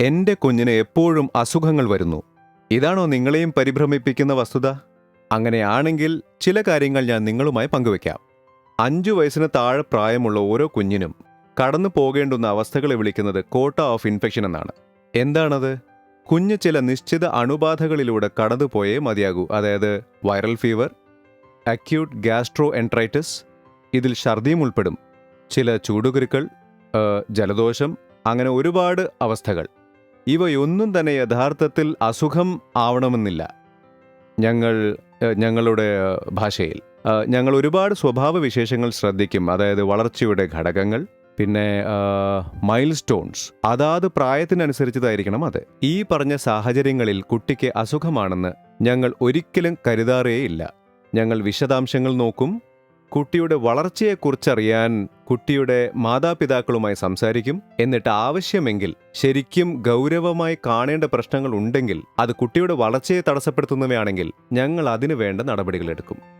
എന്റെ കുഞ്ഞിന് എപ്പോഴും അസുഖങ്ങൾ വരുന്നു. ഇതാണോ നിങ്ങളെയും പരിഭ്രമിപ്പിക്കുന്ന വസ്തുത? അങ്ങനെയാണെങ്കിൽ ചില കാര്യങ്ങൾ ഞാൻ നിങ്ങളുമായി പങ്കുവെക്കാം അഞ്ചു വയസ്സിന് താഴെ പ്രായമുള്ള ഓരോ കുഞ്ഞിനും കടന്നു പോകേണ്ടുന്ന അവസ്ഥകളെ വിളിക്കുന്നത് കോട്ട ഓഫ് ഇൻഫെക്ഷൻ എന്നാണ്. എന്താണത്? കുഞ്ഞ് ചില നിശ്ചിത അണുബാധകളിലൂടെ കടന്നുപോയേ മതിയാകൂ. അതായത് viral fever acute gastroenteritis ഇതിൽ ഛർദിയും ഉൾപ്പെടും ചില ചൂടുകുരുക്കൾ ജലദോഷം അങ്ങനെ ഒരുപാട് അവസ്ഥകൾ. ഇവയൊന്നും തന്നെ യഥാർത്ഥത്തിൽ അസുഖം ആവണമെന്നില്ല. ഞങ്ങൾ ഞങ്ങളുടെ ഭാഷയിൽ. ഞങ്ങൾ ഒരുപാട് സ്വഭാവ വിശേഷങ്ങൾ ശ്രദ്ധിക്കും. അതായത് വളർച്ചയുടെ ഘടകങ്ങൾ പിന്നെ മൈൽ സ്റ്റോൺസ് അതാത് പ്രായത്തിനനുസരിച്ചതായിരിക്കണം അത്. ഈ പറഞ്ഞ സാഹചര്യങ്ങളിൽ കുട്ടിക്ക് അസുഖമാണെന്ന് ഞങ്ങൾ ഒരിക്കലും കരുതാറേയില്ല. ഞങ്ങൾ വിശദാംശങ്ങൾ നോക്കും കുട്ടിയുടെ വളർച്ചയെക്കുറിച്ചറിയാൻ കുട്ടിയുടെ മാതാപിതാക്കളുമായി സംസാരിക്കും. എന്നിട്ട് ആവശ്യമെങ്കിൽ ശരിക്കും ഗൗരവമായി കാണേണ്ട പ്രശ്നങ്ങൾ ഉണ്ടെങ്കിൽ അത് കുട്ടിയുടെ വളർച്ചയെ തടസ്സപ്പെടുത്തുന്നവയാണെങ്കിൽ ഞങ്ങൾ അതിനു വേണ്ട നടപടികളെടുക്കും.